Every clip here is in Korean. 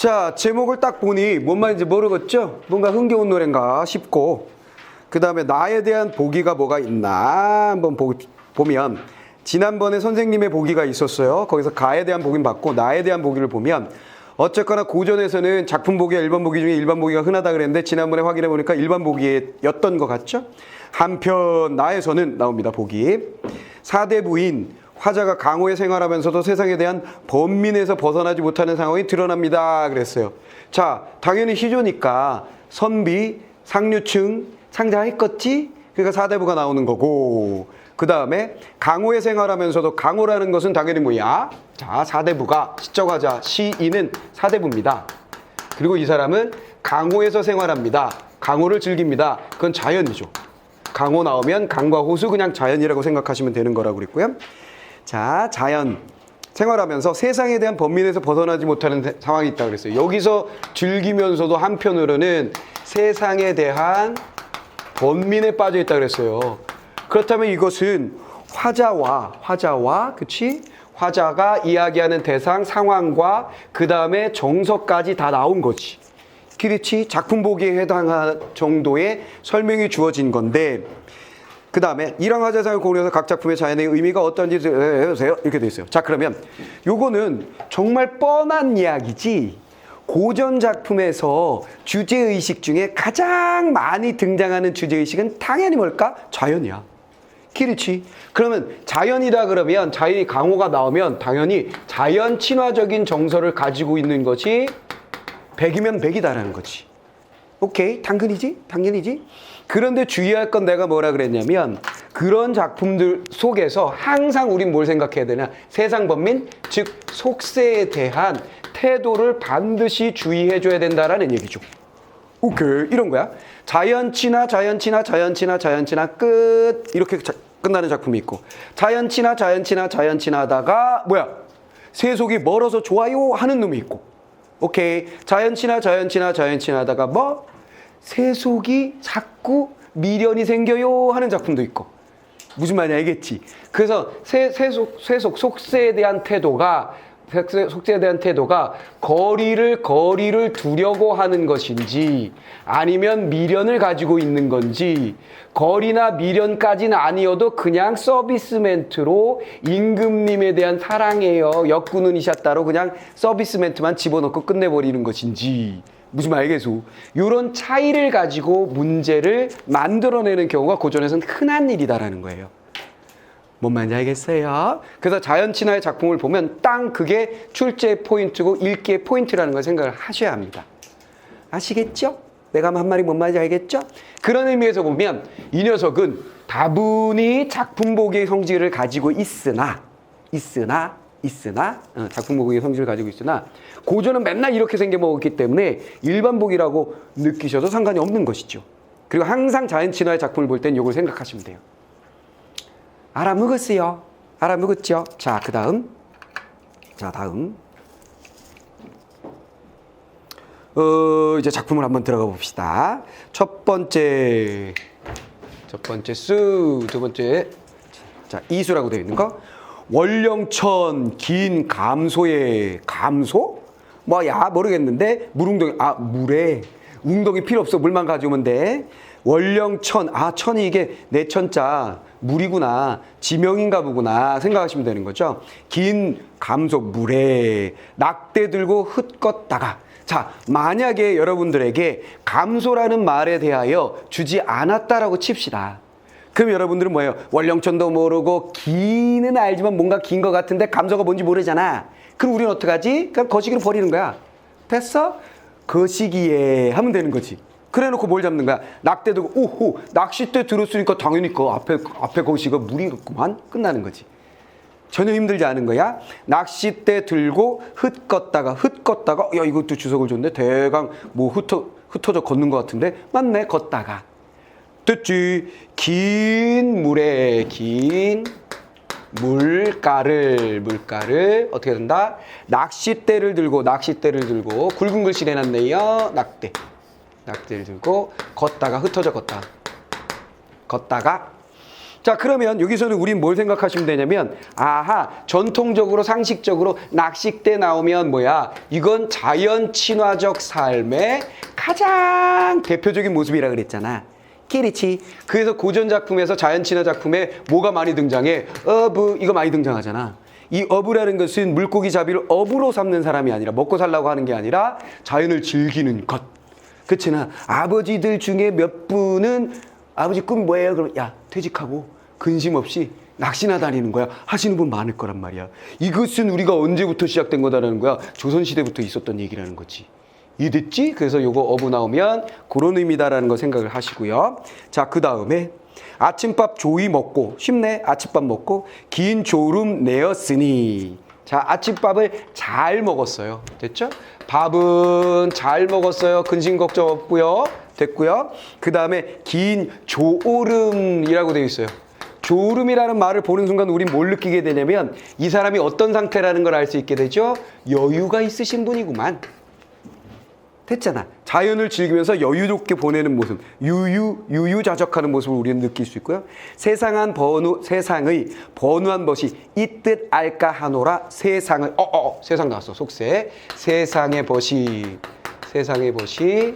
자, 제목을 딱 보니 뭔 말인지 모르겠죠? 뭔가 흥겨운 노래인가 싶고, 그 다음에 나에 대한 보기가 뭐가 있나 한번 보, 보면, 지난번에 선생님의 보기가 있었어요. 거기서 가에 대한 보기는 받고, 나에 대한 보기를 보면, 어쨌거나 고전에서는 작품 보기와 일반 보기 중에 일반 보기가 흔하다 그랬는데, 지난번에 확인해 보니까 일반 보기였던 것 같죠? 한편, 나에서는 나옵니다, 보기. 사대 부인, 화자가 강호에 생활하면서도 세상에 대한 번민에서 벗어나지 못하는 상황이 드러납니다. 그랬어요. 자, 당연히 시조니까 선비, 상류층 상장했겠지? 그러니까 사대부가 나오는 거고. 그 다음에 강호에 생활하면서도 강호라는 것은 당연히 뭐야? 자, 사대부가 시적화자 시인은 사대부입니다. 그리고 이 사람은 강호에서 생활합니다. 강호를 즐깁니다. 그건 자연이죠. 강호 나오면 강과 호수 그냥 자연이라고 생각하시면 되는 거라고 그랬고요. 자, 자연 생활하면서 세상에 대한 범민에서 벗어나지 못하는 세- 상황이 있다 그랬어요. 여기서 즐기면서도 한편으로는 세상에 대한 번민에 빠져 있다 그랬어요. 그렇다면 이것은 화자와 화자와 그치? 화자가 이야기하는 대상 상황과 그 다음에 정서까지 다 나온 거지. 그렇지? 작품 보기에 해당한 정도의 설명이 주어진 건데 그 다음에 이런 화제상을 고려해서 각 작품의 자연의 의미가 어떤지 해보세요. 이렇게 돼 있어요. 자, 그러면 요거는 정말 뻔한 이야기지. 고전 작품에서 주제의식 중에 가장 많이 등장하는 주제의식은 당연히 뭘까? 자연이야. 그렇지. 그러면 자연이다 그러면 자연이 강호가 나오면 당연히 자연 친화적인 정서를 가지고 있는 것이 백이면 백이다라는 거지. 오케이, 당근이지? 당연이지? 그런데 주의할 건 내가 뭐라 그랬냐면 그런 작품들 속에서 항상 우린 뭘 생각해야 되냐? 세상 번민, 즉 속세에 대한 태도를 반드시 주의해 줘야 된다라는 얘기죠. 오케이, 이런 거야. 자연치나 자연치나 자연치나 자연치나 끝 이렇게 자- 끝나는 작품이 있고 자연치나 자연치나 자연치나 하다가 뭐야? 세속이 멀어서 좋아요 하는 놈이 있고 오케이 자연치나 자연치나 자연치나 하다가 뭐 세속이 자꾸 미련이 생겨요 하는 작품도 있고 무슨 말인지 알겠지? 그래서 세, 세속, 세속, 속세에 대한 태도가 속세, 속세에 대한 태도가 거리를 거리를 두려고 하는 것인지 아니면 미련을 가지고 있는 건지 거리나 미련까지는 아니어도 그냥 서비스 멘트로 임금님에 대한 사랑이에요 역구는 이샷다로 그냥 서비스 멘트만 집어넣고 끝내버리는 것인지 무슨 말 알겠소? 이런 차이를 가지고 문제를 만들어내는 경우가 고전에서는 흔한 일이다라는 거예요. 뭔 말인지 알겠어요? 그래서 자연 친화의 작품을 보면 땅 그게 출제의 포인트고 읽기의 포인트라는 걸 생각을 하셔야 합니다. 아시겠죠? 내가 한 말이 뭔 말인지 알겠죠? 그런 의미에서 보면 이 녀석은 다분히 작품 보기의 성질을 가지고 있으나 있으나 있으나 어, 작품 보기의 성질을 가지고 있으나 고전은 맨날 이렇게 생겨 먹었기 때문에 일반 보기라고 느끼셔도 상관이 없는 것이죠. 그리고 항상 자연 친화의 작품을 볼 땐 이걸 생각하시면 돼요. 알아먹었어요. 알아먹었죠? 자, 그 다음. 자, 다음. 어, 이제 작품을 한번 들어가 봅시다. 첫 번째, 첫 번째 수, 두 번째, 자, 이수라고 되어 있는 거. 월령천 긴 감소의 감소? 뭐 야 모르겠는데 물웅덩이 아 물에 웅덩이 필요 없어. 물만 가져오면 돼. 월령천 아 천이 이게 내 천자 물이구나. 지명인가 보구나. 생각하시면 되는 거죠? 긴 감소 물에 낙대 들고 흩껐다가. 자 만약에 여러분들에게 감소라는 말에 대하여 주지 않았다라고 칩시다 그럼 여러분들은 뭐예요? 월령천도 모르고 기는 알지만 뭔가 긴 것 같은데 감소가 뭔지 모르잖아. 그럼 우리는 어떡하지? 그럼 거시기로 버리는 거야. 됐어? 거시기에 하면 되는 거지. 그래 놓고 뭘 잡는 거야? 낙대 들고 오호 낚싯대 들었으니까 당연히 그 앞에 앞에 거시가 물이겠구만 끝나는 거지. 전혀 힘들지 않은 거야. 낚싯대 들고 흩껐다가 흩껐다가 야 이것도 주석을 줬는데 대강 뭐 흩어 흩어져 걷는 것 같은데 맞네 걷다가 됐지. 긴 물에 긴 물가를 물가를 어떻게 된다? 낚싯대를 들고 낚싯대를 들고 굵은 글씨 해놨네요. 낙대 낙대를 들고 걷다가 흩어져 걷다 걷다가 자, 그러면 여기서는 우린 뭘 생각하시면 되냐면, 아하, 전통적으로 상식적으로 낚싯대 나오면 뭐야? 이건 자연 친화적 삶의 가장 대표적인 모습이라 그랬잖아. 끼리치. 그래서 고전 작품에서 자연 친화 작품에 뭐가 많이 등장해? 어부, 이거 많이 등장하잖아. 이 어부라는 것은 물고기 잡이를 어부로 삼는 사람이 아니라 먹고 살라고 하는 게 아니라 자연을 즐기는 것. 그렇잖아. 아버지들 중에 몇 분은 아버지 꿈 뭐예요? 그럼 야 퇴직하고 근심 없이 낚시나 다니는 거야 하시는 분 많을 거란 말이야. 이것은 우리가 언제부터 시작된 거다라는 거야. 조선 시대부터 있었던 얘기라는 거지. 이해됐지? 그래서 요거 어부 나오면 그런 의미다라는 거 생각을 하시고요. 자, 그 다음에 아침밥 조이 먹고 쉽네. 아침밥 먹고 긴 졸음 내었으니 자, 아침밥을 잘 먹었어요. 됐죠? 밥은 잘 먹었어요. 근심 걱정 없고요. 됐고요. 그 다음에 긴 조오름이라고 되어 있어요. 조름이라는 말을 보는 순간 우린 뭘 느끼게 되냐면 이 사람이 어떤 상태라는 걸 알 수 있게 되죠. 여유가 있으신 분이구만. 됐잖아. 자연을 즐기면서 여유롭게 보내는 모습, 유유 유유자적하는 모습을 우리는 느낄 수 있고요. 세상한 번우 세상의 번우한 것이 이 뜻 알까 하노라. 세상을 어, 어, 어 세상 나왔어. 속세. 세상의 벗이 세상의 벗이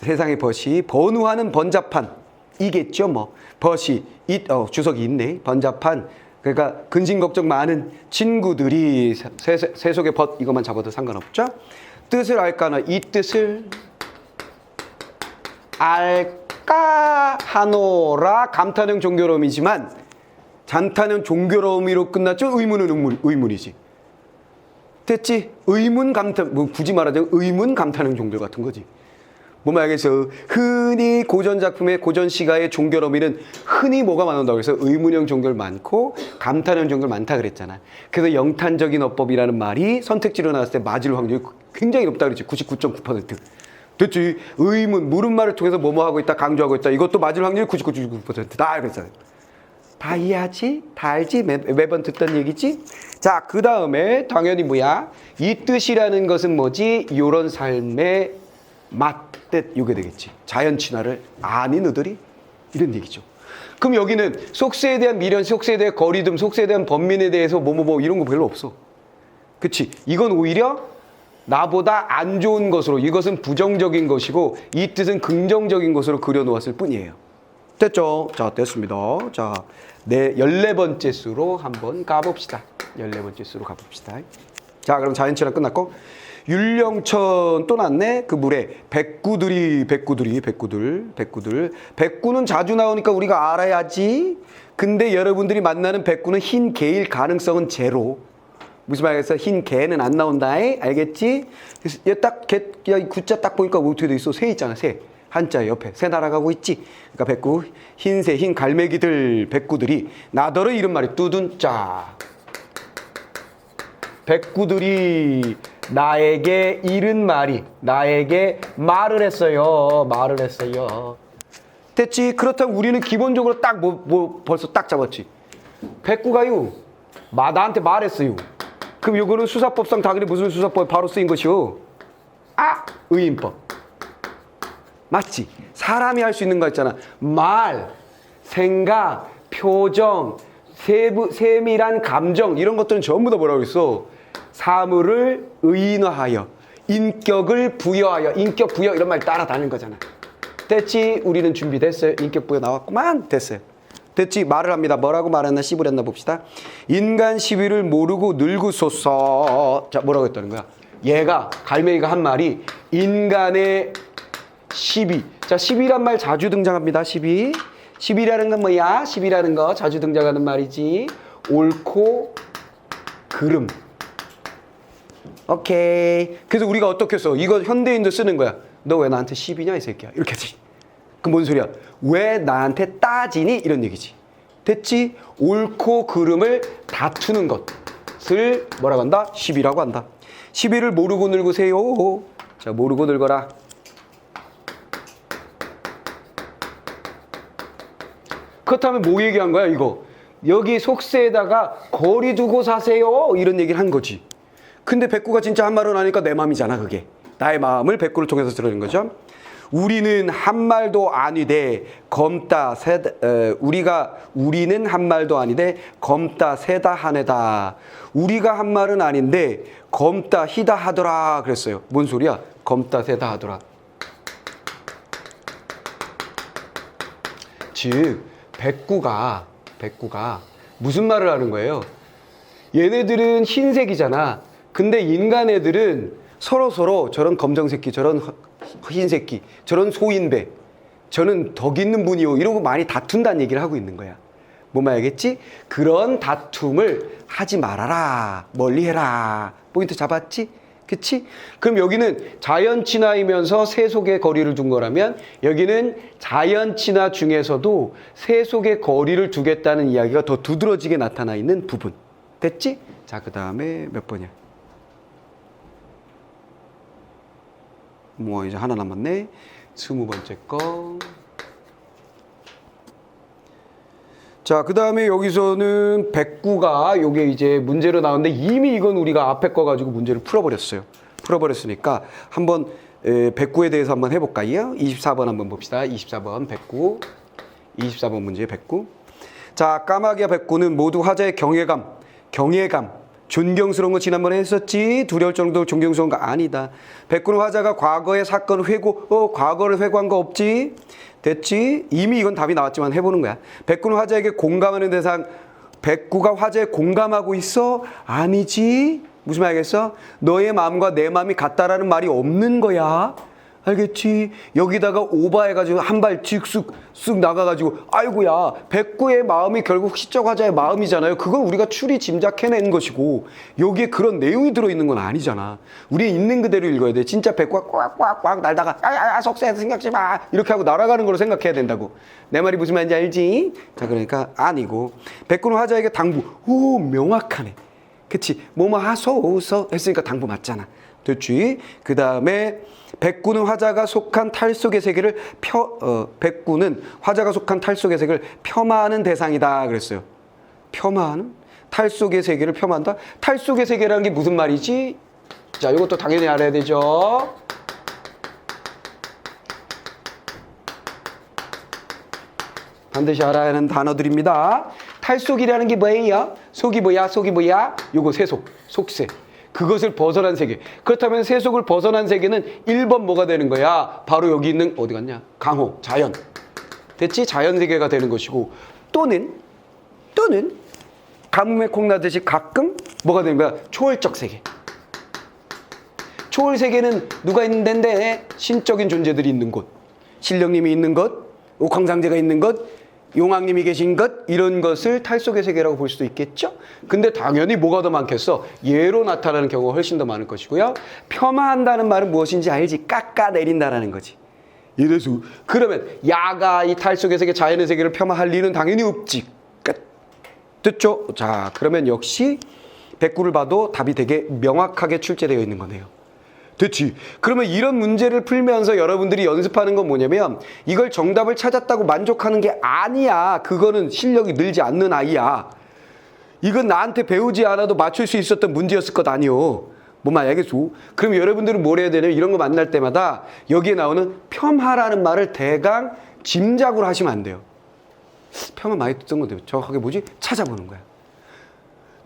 세상의 벗이 번우하는 번잡한 이겠죠 뭐. 벗이 이 어, 주석이 있네. 번잡한 그러니까 근심 걱정 많은 친구들이 세, 세, 세속의 벗 이것만 잡아도 상관없죠 뜻을 알까나? 이 뜻을 알까 하노라. 감탄형 종교로움이지만 잔탄형 종교로움이로 끝났죠. 의문은 의문, 의문이지. 됐지? 의문 감탄 뭐 굳이 말하자면 의문 감탄형 종교 같은 거지 뭐 말겠어 흔히 고전 작품의 고전 시가의 종교로움이는 흔히 뭐가 많은다고 해서 의문형 종교를 많고 감탄형 종교를 많다 그랬잖아 그래서 영탄적인 어법이라는 말이 선택지로 나왔을 때 맞을 확률이 굉장히 높다 그랬지 99.9% 됐지 의문 물음말을 통해서 뭐뭐 하고 있다 강조하고 있다 이것도 맞을 확률이 99.9%다 그랬잖아요 다 이해하지? 다 알지? 매, 매번 듣던 얘기지? 자, 그 다음에 당연히 뭐야? 이 뜻이라는 것은 뭐지? 요런 삶의 맛뜻 요게 되겠지. 자연 친화를 아니 너들이 이런 얘기죠. 그럼 여기는 속세에 대한 미련, 속세에 대한 거리둠, 속세에 대한 번민에 대해서 뭐뭐뭐 이런 거 별로 없어. 그치? 이건 오히려 나보다 안 좋은 것으로 이것은 부정적인 것이고 이 뜻은 긍정적인 것으로 그려놓았을 뿐이에요. 됐죠? 자, 됐습니다. 자, 네, 14번째 수로 한번 가봅시다. 14번째 수로 가봅시다. 자, 그럼 자연친화 끝났고, 율령천 또 났네? 그 물에 백구들이, 백구들이, 백구들, 백구들. 백구는 자주 나오니까 우리가 알아야지. 근데 여러분들이 만나는 백구는 흰 개일 가능성은 제로. 무슨 말이겠어? 흰 개는 안 나온다. 알겠지? 그래서 얘 딱, 개, 야, 이 구자 딱 보니까 어떻게 돼 있어? 새 있잖아, 새. 한자 옆에 새 날아가고 있지. 그러니까 백구 흰새 흰 갈매기들 백구들이 나더러 이런 말이 뚜둔자. 백구들이 나에게 이른 말이 나에게 말을 했어요. 말을 했어요. 됐지? 그렇다면 우리는 기본적으로 딱 뭐 뭐 벌써 딱 잡았지. 백구가요. 마 나한테 말했어요. 그럼 요거는 수사법상 당연히 무슨 수사법에 바로 쓰인 것이요? 아, 의인법. 맞지? 사람이 할 수 있는 거 있잖아. 말, 생각, 표정, 세부, 세밀한 감정 이런 것들은 전부 다 뭐라고 했어? 사물을 의인화하여 인격을 부여하여 인격 부여 이런 말 따라다니는 거잖아. 됐지? 우리는 준비됐어요. 인격 부여 나왔구만. 됐어요. 됐지? 말을 합니다. 뭐라고 말했나 씹으랬나 봅시다. 인간 시비를 모르고 늙으소서. 자, 뭐라고 했다는 거야? 얘가 갈매기가 한 말이 인간의 12. 자, 10이란 말 자주 등장합니다. 12. 10이라는 건 뭐야? 10이라는 거 자주 등장하는 말이지. 옳고 그름. 오케이. 그래서 우리가 어떻게 써? 이거 현대인도 쓰는 거야. 너 왜 나한테 10이냐 이 새끼야. 이렇게 하지. 그럼 뭔 소리야? 왜 나한테 따지니? 이런 얘기지. 됐지? 옳고 그름을 다투는 것을 뭐라고 한다? 10이라고 한다. 10이를 모르고 늙으세요. 자, 모르고 늙어라. 그렇다면 뭐 얘기한 거야 이거 여기 속세에다가 거리 두고 사세요 이런 얘기를 한 거지 근데 백구가 진짜 한 말은 하니까 내 마음이잖아 그게 나의 마음을 백구를 통해서 들으는 거죠 우리는 한 말도 아니되 검다 세다 에, 우리가 우리는 한 말도 아니되 검다 세다 하네다. 우리가 한 말은 아닌데 검다 희다 하더라 그랬어요. 뭔 소리야? 검다 세다 하더라. 즉 백구가 백구가 무슨 말을 하는 거예요? 얘네들은 흰색이잖아. 근데 인간 애들은 서로 서로 저런 검정 새끼, 저런 허- 흰 새끼, 저런 소인배, 저는 덕 있는 분이요 이러고 많이 다툰다는 얘기를 하고 있는 거야. 뭔 말이겠지? 그런 다툼을 하지 말아라. 멀리 해라. 포인트 잡았지? 그치? 그럼 여기는 자연 친화이면서 세속의 거리를 둔 거라면 여기는 자연 친화 중에서도 세속의 거리를 두겠다는 이야기가 더 두드러지게 나타나 있는 부분. 됐지? 자, 그 다음에 몇 번이야? 뭐 이제 하나 남았네. 스무 번째 거. 자, 그 다음에 여기서는 백구가 요게 이제 문제로 나오는데 이미 이건 우리가 앞에 거 가지고 문제를 풀어버렸어요. 풀어버렸으니까 한번 에, 백구에 대해서 한번 해볼까요? 24번 한번 봅시다. 24번 백구. 24번 문제 백구. 자, 까마귀와 백구는 모두 화자의 경외감, 경외감, 존경스러운 거 지난번에 했었지. 두려울 정도로 존경스러운 거 아니다. 백구는 화자가 과거의 사건 회고, 어, 과거를 회고한 거 없지? 됐지? 이미 이건 답이 나왔지만 해보는 거야. 백구는 화자에게 공감하는 대상, 백구가 화자에 공감하고 있어? 아니지? 무슨 말이겠어? 너의 마음과 내 마음이 같다라는 말이 없는 거야. 알겠지? 여기다가 오버해가지고 한발 직쑥 쑥 나가가지고 아이고야 백구의 마음이 결국 시적 화자의 마음이잖아요. 그건 우리가 추리 짐작해낸 것이고 여기에 그런 내용이 들어있는 건 아니잖아. 우리 있는 그대로 읽어야 돼. 진짜 백구가 꽉꽉꽉 날다가 야야야 속세 생각지 마 이렇게 하고 날아가는 걸로 생각해야 된다고. 내 말이 무슨 말인지 알지? 자 그러니까 아니고 백구는 화자에게 당부. 오 명확하네. 그치? 뭐뭐 하소서 했으니까 당부 맞잖아. 됐지? 그 다음에 백구는 화자가 속한 탈속의 세계를 펴, 어, 백구는 화자가 속한 탈속의 세계를 폄하하는 대상이다 그랬어요. 폄하하는? 탈속의 세계를 폄하한다? 탈속의 세계라는 게 무슨 말이지? 자, 이것도 당연히 알아야 되죠. 반드시 알아야 하는 단어들입니다. 탈속이라는 게 뭐예요? 속이 뭐야? 속이 뭐야? 요거 세속, 속세. 그것을 벗어난 세계. 그렇다면 세속을 벗어난 세계는 1번 뭐가 되는 거야? 바로 여기 있는 어디 갔냐? 강호, 자연. 됐지? 자연 세계가 되는 것이고 또는 또는 가뭄에 콩나듯이 가끔 뭐가 되는 거야? 초월적 세계. 초월 세계는 누가 있는 데인데 신적인 존재들이 있는 곳, 신령님이 있는 것, 옥황상제가 있는 것, 용왕님이 계신 것 이런 것을 탈속의 세계라고 볼 수도 있겠죠. 근데 당연히 뭐가 더 많겠어? 예로 나타나는 경우가 훨씬 더 많을 것이고요. 폄하한다는 말은 무엇인지 알지? 깎아내린다라는 거지. 이래서 그러면 야가 이 탈속의 세계, 자연의 세계를 폄하할 리는 당연히 없지. 끝. 됐죠? 자, 그러면 역시 백구를 봐도 답이 되게 명확하게 출제되어 있는 거네요. 됐지. 그러면 이런 문제를 풀면서 여러분들이 연습하는 건 뭐냐면 이걸 정답을 찾았다고 만족하는 게 아니야. 그거는 실력이 늘지 않는 아이야. 이건 나한테 배우지 않아도 맞출 수 있었던 문제였을 것 아니요. 뭔말 알겠소? 그럼 여러분들은 뭘 해야 되냐면 이런 거 만날 때마다 여기에 나오는 폄하라는 말을 대강 짐작으로 하시면 안 돼요. 폄하 많이 듣던 건데 정확하게 뭐지? 찾아보는 거야.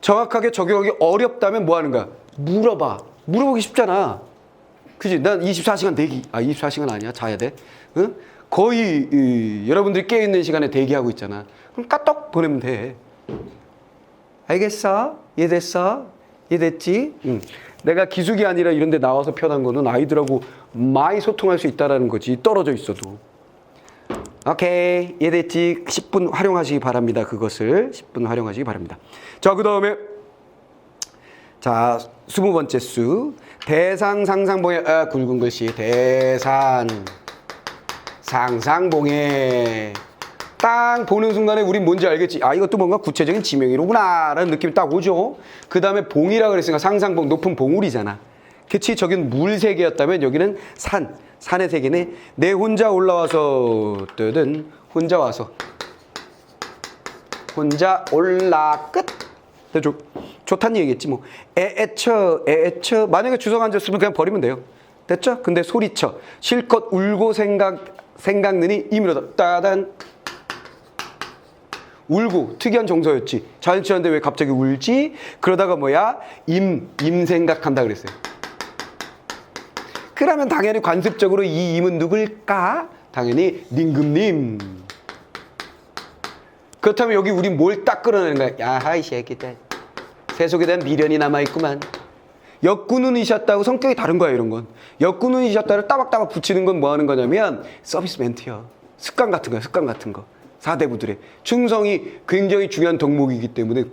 정확하게 적용하기 어렵다면 뭐 하는 거야? 물어봐. 물어보기 쉽잖아. 그지? 난 24시간 대기. 아, 24시간 아니야. 자야 돼. 응? 거의 이, 여러분들이 깨어있는 시간에 대기하고 있잖아. 그럼 까똑 보내면 돼. 알겠어? 이해됐어? 이해됐지? 응. 내가 기숙이 아니라 이런 데 나와서 편한 거는 아이들하고 많이 소통할 수 있다라는 거지. 떨어져 있어도. 오케이. 이해됐지? 10분 활용하시기 바랍니다. 그것을. 10분 활용하시기 바랍니다. 자, 그 다음에 자, 스무 번째 수. 대상 상상봉해 아, 굵은 글씨. 대산. 상상봉해. 딱 보는 순간에 우린 뭔지 알겠지? 아 이것도 뭔가 구체적인 지명이로구나 라는 느낌이 딱 오죠. 그 다음에 봉이라 그랬으니까 상상봉 높은 봉우리잖아. 그치? 저긴 물 세계였다면 여기는 산 산의 세계네. 내 혼자 올라와서 뜨든 혼자 와서. 혼자 올라 끝. 좋, 좋다는 얘기겠지 뭐 애애처 애애처 만약에 주석 앉았으면 그냥 버리면 돼요 됐죠? 근데 소리쳐. 실컷 울고 생각, 생각느니 임으로다. 따단. 울고 특이한 정서였지. 자연치한데 왜 갑자기 울지? 그러다가 뭐야? 임, 임 생각한다 그랬어요. 그러면 당연히 관습적으로 이 임은 누굴까? 당연히 닝금님. 그렇다면 여기 우리 뭘 딱 끌어내는 거야? 야하 이 새끼들. 세속에 대한 미련이 남아있구만. 역군운이셨다고 성격이 다른 거야 이런 건. 역군운이셨다를 따박따박 붙이는 건 뭐 하는 거냐면 서비스 멘트야. 습관 같은 거야 습관 같은 거. 사대부들의 충성이 굉장히 중요한 덕목이기 때문에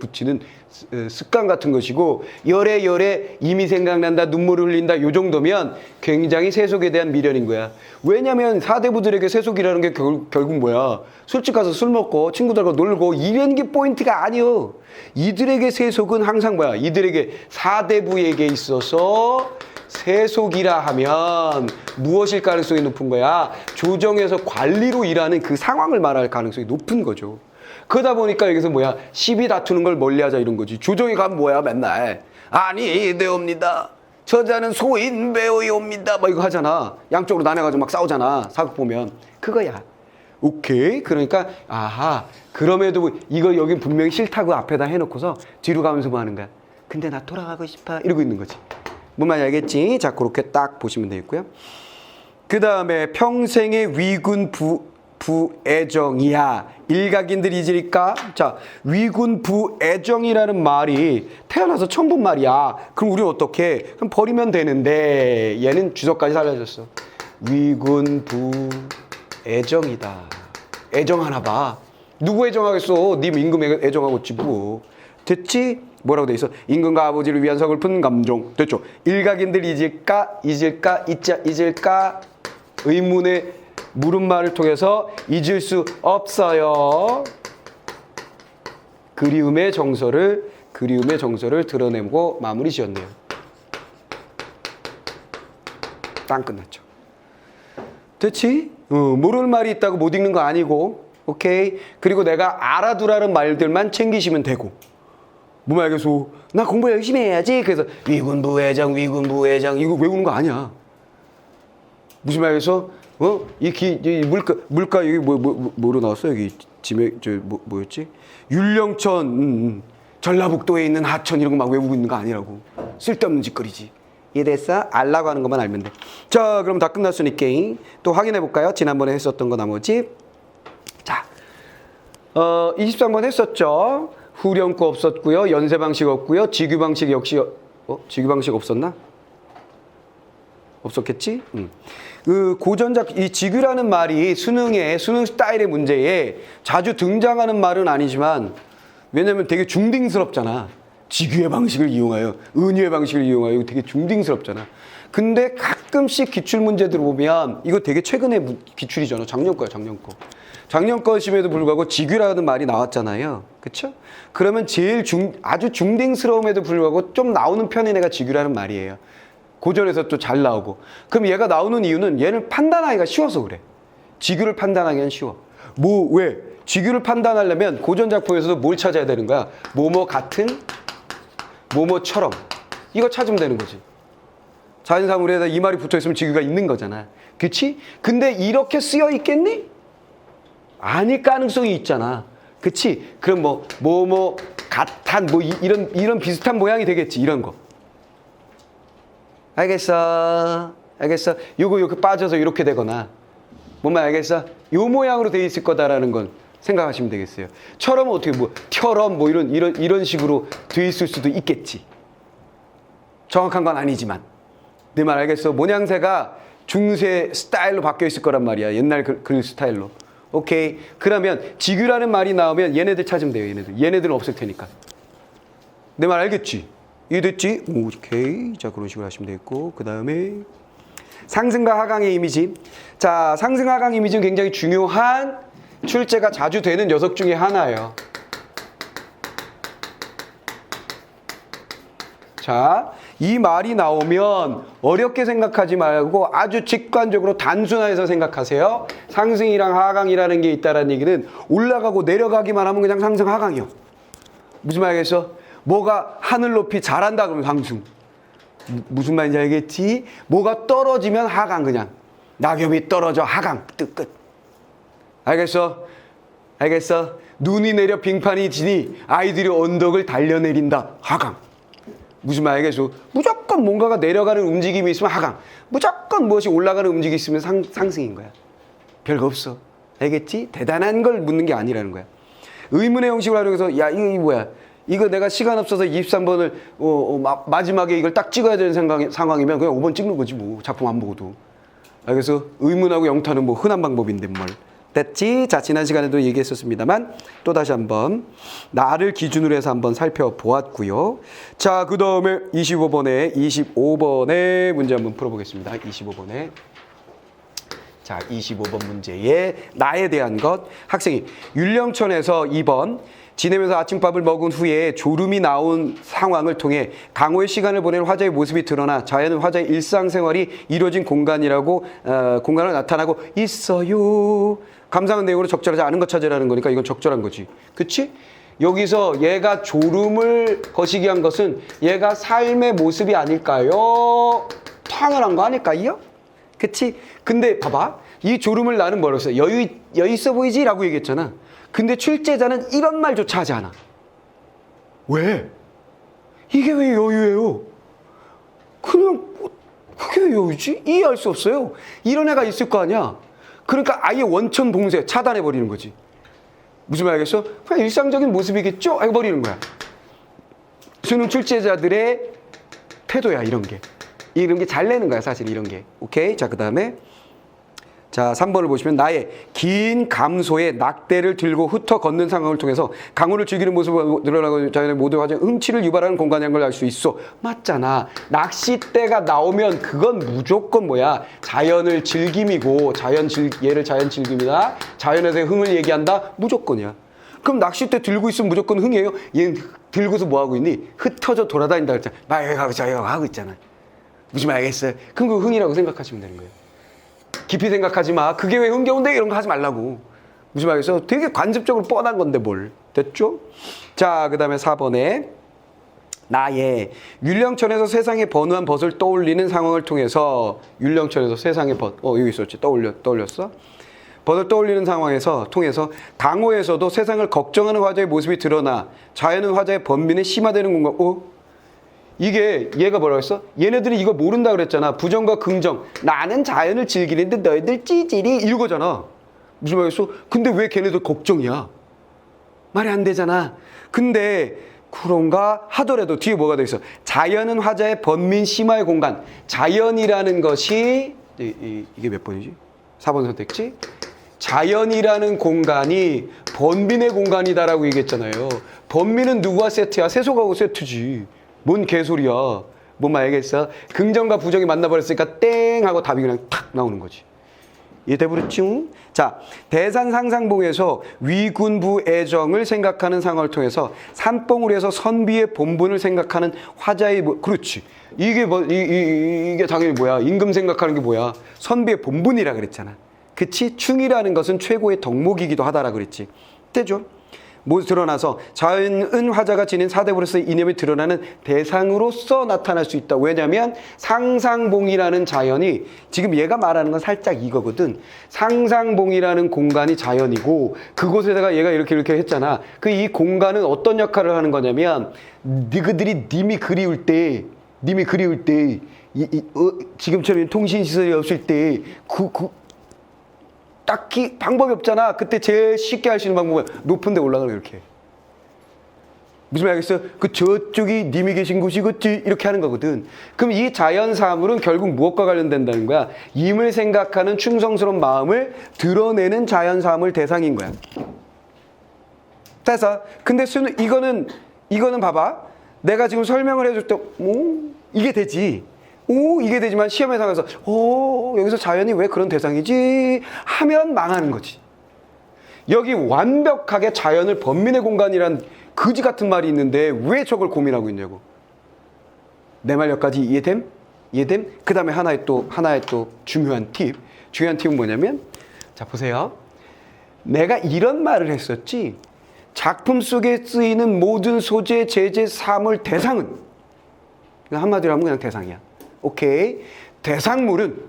스- 어, 습관 같은 것이고 열에 열에 이미 생각난다 눈물을 흘린다 요 정도면 굉장히 세속에 대한 미련인 거야. 왜냐면 사대부들에게 세속이라는 게 결, 결국 뭐야? 술집 가서 술 먹고 친구들과 놀고 이런 게 포인트가 아니요 이들에게 세속은 항상 뭐야? 이들에게 사대부에게 있어서 세속이라 하면 무엇일 가능성이 높은 거야? 조정에서 관리로 일하는 그 상황을 말할 가능성이 높은 거죠. 그러다 보니까 여기서 뭐야? 시비 다투는 걸 멀리하자 이런 거지. 조정에 가면 뭐야? 맨날 아니 되옵니다. 저자는 소인 배우이옵니다. 막 이거 하잖아. 양쪽으로 나눠가지고 막 싸우잖아. 사극 보면 그거야. 오케이. 그러니까 아하. 그럼에도 이거 여기 분명히 싫다고 앞에다 해놓고서 뒤로 가면서 뭐 하는 거야? 근데 나 돌아가고 싶어. 이러고 있는 거지. 뭔 말인지 알겠지? 자, 그렇게 딱 보시면 되겠고요. 그 다음에 평생의 위군 부, 부애정이야. 일각인들 잊을까? 자, 위군 부애정이라는 말이 태어나서 본 말이야. 그럼 우리 어떻게? 그럼 버리면 되는데 얘는 주석까지 살려줬어. 위군 부애정이다. 애정하나 봐. 누구 애정하겠어? 네 임금 애- 애정하고 있지 뭐. 됐지? 뭐라고 돼 있어? 임금과 아버지를 위한 서글픈 감정. 됐죠? 일각인들 잊을까? 잊을까? 잊자 잊을까? 의문의 물음말을 통해서 잊을 수 없어요. 그리움의 정서를 그리움의 정서를 드러내고 마무리 지었네요. 땅 끝났죠. 됐지? 어, 모를 말이 있다고 못 읽는 거 아니고, 오케이. 그리고 내가 알아두라는 말들만 챙기시면 되고. 알겠어? 나 공부 열심히 해야지. 그래서 위군부 회장, 위군부 회장 이거 외우는 거 아니야. 무슨 말이겠어? 어? 이 물가, 물가 여기 뭐, 뭐, 뭐- 뭐로 나왔어? 여기 지명, 저, 뭐, 뭐였지? 율령천, 음, 음. 전라북도에 있는 하천 이런 거 막 외우고 있는 거 아니라고. 쓸데없는 짓거리지. 이해됐어? 알라고 하는 것만 알면 돼. 자, 그럼 다 끝났으니 게임. 또 확인해 볼까요? 지난번에 했었던 거 나머지. 자, 어, 23번 했었죠. 후령구 없었고요. 연세 방식 없고요. 지규 방식 역시 어, 지규 방식 없었나? 없었겠지? 음. 그 고전작 이 지규라는 말이 수능의 수능 스타일의 문제에 자주 등장하는 말은 아니지만 왜냐면 되게 중딩스럽잖아. 지규의 방식을 이용하여 은유의 방식을 이용하여 되게 중딩스럽잖아. 근데 가끔씩 기출 문제들 보면 이거 되게 최근에 무- 기출이잖아. 작년 거야, 작년 거. 작년 거심에도 불구하고 지규라는 말이 나왔잖아요. 그쵸? 그러면 제일 중, 아주 중딩스러움에도 불구하고 좀 나오는 편인 애가 지규라는 말이에요. 고전에서 또 잘 나오고. 그럼 얘가 나오는 이유는 얘를 판단하기가 쉬워서 그래. 지규를 판단하기는 쉬워. 뭐, 왜? 지규를 판단하려면 고전 작품에서도 뭘 찾아야 되는 거야? 뭐뭐 같은, 뭐뭐처럼. 이거 찾으면 되는 거지. 자연사물에다 이 말이 붙어 있으면 지규가 있는 거잖아. 그치? 근데 이렇게 쓰여 있겠니? 아닐 가능성이 있잖아. 그치? 그럼 뭐, 뭐, 뭐, 같한, 뭐, 이, 이런, 이런 비슷한 모양이 되겠지. 이런 거. 알겠어. 알겠어. 요거, 요거 빠져서 이렇게 되거나. 뭔말 알겠어? 요 모양으로 돼 있을 거다라는 건 생각하시면 되겠어요. 처럼 어떻게 뭐, 처럼 뭐 이런, 이런, 이런 식으로 돼 있을 수도 있겠지. 정확한 건 아니지만. 내 말 알겠어? 모양새가 중세 스타일로 바뀌어 있을 거란 말이야. 옛날 그, 그 스타일로. 오케이. 그러면 지규라는 말이 나오면 얘네들 찾으면 돼요. 얘네들. 얘네들은 없을 테니까. 내 말 알겠지? 이해됐지? 오케이. 자, 그런 식으로 하시면 되겠고. 그 다음에 상승과 하강의 이미지. 자, 상승 하강 이미지는 굉장히 중요한 출제가 자주 되는 녀석 중에 하나예요. 자, 이 말이 나오면 어렵게 생각하지 말고 아주 직관적으로 단순화해서 생각하세요. 상승이랑 하강이라는 게 있다라는 얘기는 올라가고 내려가기만 하면 그냥 상승 하강이요. 무슨 말이겠어? 뭐가 하늘 높이 잘한다 그러면 상승. 무- 무슨 말인지 알겠지? 뭐가 떨어지면 하강 그냥. 낙엽이 떨어져 하강 끝 끝. 알겠어? 알겠어? 눈이 내려 빙판이 지니 아이들이 언덕을 달려내린다. 하강. 무슨 말 알겠어? 무조건 뭔가가 내려가는 움직임이 있으면 하강. 무조건 무엇이 올라가는 움직임이 있으면 상, 상승인 거야. 별거 없어. 알겠지? 대단한 걸 묻는 게 아니라는 거야. 의문의 형식을 활용해서 야 이거, 이거 뭐야? 이거 내가 시간 없어서 23번을 어, 어, 마, 마지막에 이걸 딱 찍어야 되는 상황, 상황이면 그냥 5번 찍는 거지 뭐 작품 안 보고도. 그래서 의문하고 영타는 뭐 흔한 방법인데 뭘. 됐지? 자 지난 시간에도 얘기했었습니다만 또 다시 한번 나를 기준으로 해서 한번 살펴보았고요. 자 그 다음에 25번에 25번에 문제 한번 풀어보겠습니다. 25번에 자, 25번 문제에 나에 대한 것. 학생이 율령천에서 2번 지내면서 아침밥을 먹은 후에 졸음이 나온 상황을 통해 강호의 시간을 보내는 화자의 모습이 드러나 자연은 화자의 일상생활이 이루어진 공간이라고 어, 공간으로 나타나고 있어요. 감상한 내용으로 적절하지 않은 것 찾으라는 거니까 이건 적절한 거지. 그치? 여기서 얘가 졸음을 거시기 한 것은 얘가 삶의 모습이 아닐까요? 당연한 거 아닐까요? 그치? 근데 봐봐. 이 졸음을 나는 뭐라고 했어? 여유, 여유 있어 보이지? 라고 얘기했잖아. 근데 출제자는 이런 말조차 하지 않아. 왜? 이게 왜 여유예요? 그냥, 뭐, 그게 왜 여유지? 이해할 수 없어요. 이런 애가 있을 거 아니야. 그러니까 아예 원천 봉쇄, 차단해버리는 거지. 무슨 말 알겠어? 그냥 일상적인 모습이겠죠? 해버리는 거야. 수능 출제자들의 태도야, 이런 게. 이런 게 잘 내는 거야, 사실 이런 게. 오케이? 자, 그 다음에. 자, 3번을 보시면 나의 긴 감소에 낙대를 들고 흩어 걷는 상황을 통해서 강호를 즐기는 모습을 드러나고 자연의 모든 화정 음치를 유발하는 공간이라는 걸알 수 있어. 맞잖아. 낚싯대가 나오면 그건 무조건 뭐야? 자연을 즐김이고 자연 즐 얘를 자연 즐김이다. 자연에 대해 흥을 얘기한다. 무조건이야. 그럼 낚싯대 들고 있으면 무조건 흥이에요? 얘는 들고서 뭐 하고 있니? 흩어져 돌아다닌다 그랬잖아. 막 하고 저기 하고 있잖아. 말 알겠어요? 그럼 그 흥이라고 생각하시면 되는 거예요. 깊이 생각하지 마. 그게 왜 흥겨운데 이런 거 하지 말라고. 무슨 말이겠어? 되게 관습적으로 뻔한 건데 뭘. 됐죠? 자, 그 다음에 4번에 나의 율령천에서 세상의 번호한 벗을 떠올리는 상황을 통해서 율령천에서 세상의 벗, 어, 여기 있었지. 떠올려, 떠올렸어? 벗을 떠올리는 상황에서 통해서 강호에서도 세상을 걱정하는 화자의 모습이 드러나 자연은 화자의 번민에 심화되는 공간. 어? 이게 얘가 뭐라고 했어? 얘네들이 이거 모른다 그랬잖아. 부정과 긍정. 나는 자연을 즐기는데 너희들 찌질이 이거잖아. 무슨 말이겠어? 근데 왜 걔네들 걱정이야? 말이 안 되잖아. 근데 그런가 하더라도 뒤에 뭐가 돼 있어? 자연은 화자의 번민 심화의 공간. 자연이라는 것이 이, 이, 이게 몇 번이지? 4번 선택지? 자연이라는 공간이 번민의 공간이다라고 얘기했잖아요. 번민은 누구와 세트야? 세속하고 세트지. 뭔 개소리야. 뭔 말겠어? 긍정과 부정이 만나버렸으니까 땡 하고 답이 그냥 탁 나오는 거지. 이해돼버렸죠? 자, 대산 상상봉에서 위군부 애정을 생각하는 상황을 통해서 산봉을 해서 선비의 본분을 생각하는 화자의 뭐, 그렇지. 이게 뭐, 이, 이, 이게 당연히 뭐야? 임금 생각하는 게 뭐야? 선비의 본분이라 그랬잖아. 그치? 충이라는 것은 최고의 덕목이기도 하다라 그랬지. 되죠? 모두 드러나서 자연은 화자가 지닌 사대부로서의 이념이 드러나는 대상으로서 나타날 수 있다. 왜냐하면 상상봉이라는 자연이 지금 얘가 말하는 건 살짝 이거거든. 상상봉이라는 공간이 자연이고 그곳에다가 얘가 이렇게 이렇게 했잖아. 그 이 공간은 어떤 역할을 하는 거냐면 너희들이 님이 그리울 때 님이 그리울 때 이, 이, 어, 지금처럼 통신 시설이 없을 때 그 그, 딱히 방법이 없잖아. 그때 제일 쉽게 할 수 있는 방법은 높은 데 올라가는 이렇게. 무슨 말 알겠어요? 그 저쪽이 님이 계신 곳이겠지 이렇게 하는 거거든. 그럼 이 자연 사물은 결국 무엇과 관련된다는 거야? 임을 생각하는 충성스러운 마음을 드러내는 자연 사물 대상인 거야. 됐어. 근데 수는 이거는 이거는 봐봐. 내가 지금 설명을 해줄 때, 오 이게 되지. 오 이게 되지만 시험에 나가서 오 여기서 자연이 왜 그런 대상이지 하면 망하는 거지. 여기 완벽하게 자연을 번민의 공간이란 거지 같은 말이 있는데 왜 저걸 고민하고 있냐고. 내 말 여기까지 이해됨? 이해됨? 그 다음에 하나의 또 하나의 또 중요한 팁. 중요한 팁은 뭐냐면 자 보세요. 내가 이런 말을 했었지. 작품 속에 쓰이는 모든 소재, 제재, 사물, 대상은 한마디로 하면 그냥 대상이야. 오케이. 대상물은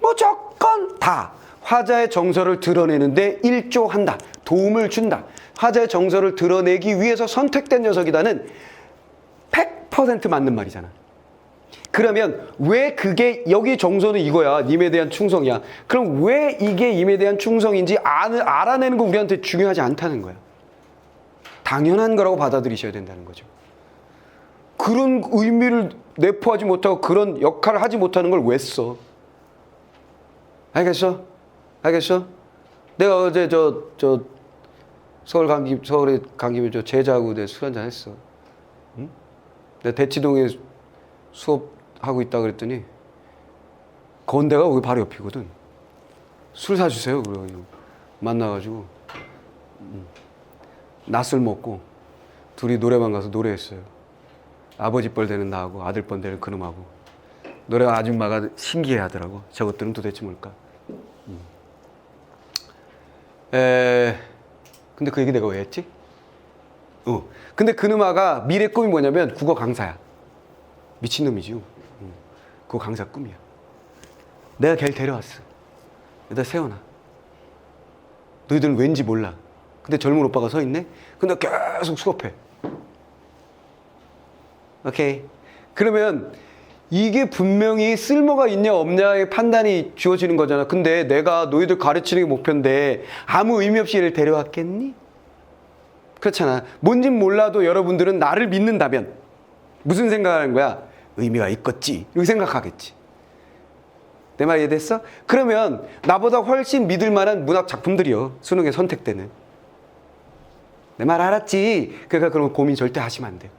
무조건 다 화자의 정서를 드러내는데 일조한다. 도움을 준다. 화자의 정서를 드러내기 위해서 선택된 녀석이다는 100% 맞는 말이잖아. 그러면 왜 그게 여기 정서는 이거야. 님에 대한 충성이야. 그럼 왜 이게 님에 대한 충성인지 알- 알아내는 거 우리한테 중요하지 않다는 거야. 당연한 거라고 받아들이셔야 된다는 거죠. 그런 의미를 내포하지 못하고 그런 역할을 하지 못하는 걸 왜 써? 알겠어? 알겠어? 내가 어제 저, 저, 서울 간 김, 서울에 간 김에 저 제자하고 내 술 한잔 했어. 응? 내가 대치동에 수업하고 있다 그랬더니 건대가 거기 바로 옆이거든. 술 사주세요. 그래가지고 만나가지고 음, 낮술 먹고 둘이 노래방 가서 노래했어요. 아버지 뻘 되는 나하고 아들 뻘 되는 그놈하고 노래가 아줌마가 신기해 하더라고. 저것들은 도대체 뭘까? 음. 에 근데 그 얘기 내가 왜 했지? 어. 근데 그놈아가 미래 꿈이 뭐냐면 국어 강사야. 미친놈이지. 응. 그거 강사 꿈이야. 내가 걔를 데려왔어. 여기다 세워놔. 너희들은 왠지 몰라. 근데 젊은 오빠가 서 있네? 근데 계속 수업해. 오케이. 그러면 이게 분명히 쓸모가 있냐 없냐의 판단이 주어지는 거잖아. 근데 내가 너희들 가르치는 게 목표인데 아무 의미 없이 얘를 데려왔겠니? 그렇잖아. 뭔진 몰라도 여러분들은 나를 믿는다면 무슨 생각하는 거야? 의미가 있겠지. 이렇게 생각하겠지. 내 말 이해됐어? 그러면 나보다 훨씬 믿을 만한 문학 작품들이요. 수능에 선택되는. 내 말 알았지? 그러니까 그런 거 고민 절대 하시면 안 돼요.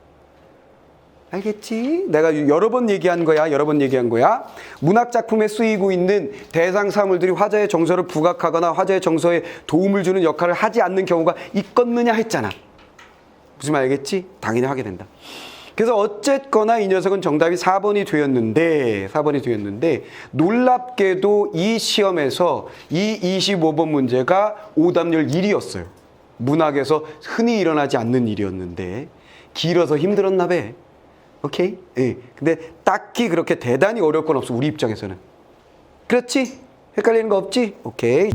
알겠지? 내가 여러 번 얘기한 거야. 여러 번 얘기한 거야. 문학 작품에 쓰이고 있는 대상 사물들이 화자의 정서를 부각하거나 화자의 정서에 도움을 주는 역할을 하지 않는 경우가 있겠느냐 했잖아. 무슨 말 알겠지? 당연히 하게 된다. 그래서 어쨌거나 이 녀석은 정답이 4번이 되었는데 4번이 되었는데 놀랍게도 이 시험에서 이 25번 문제가 오답률 1위였어요. 문학에서 흔히 일어나지 않는 일이었는데 길어서 힘들었나 봐. 오케이? 예. 근데 딱히 그렇게 대단히 어려울 건 없어. 우리 입장에서는. 그렇지? 헷갈리는 거 없지? 오케이.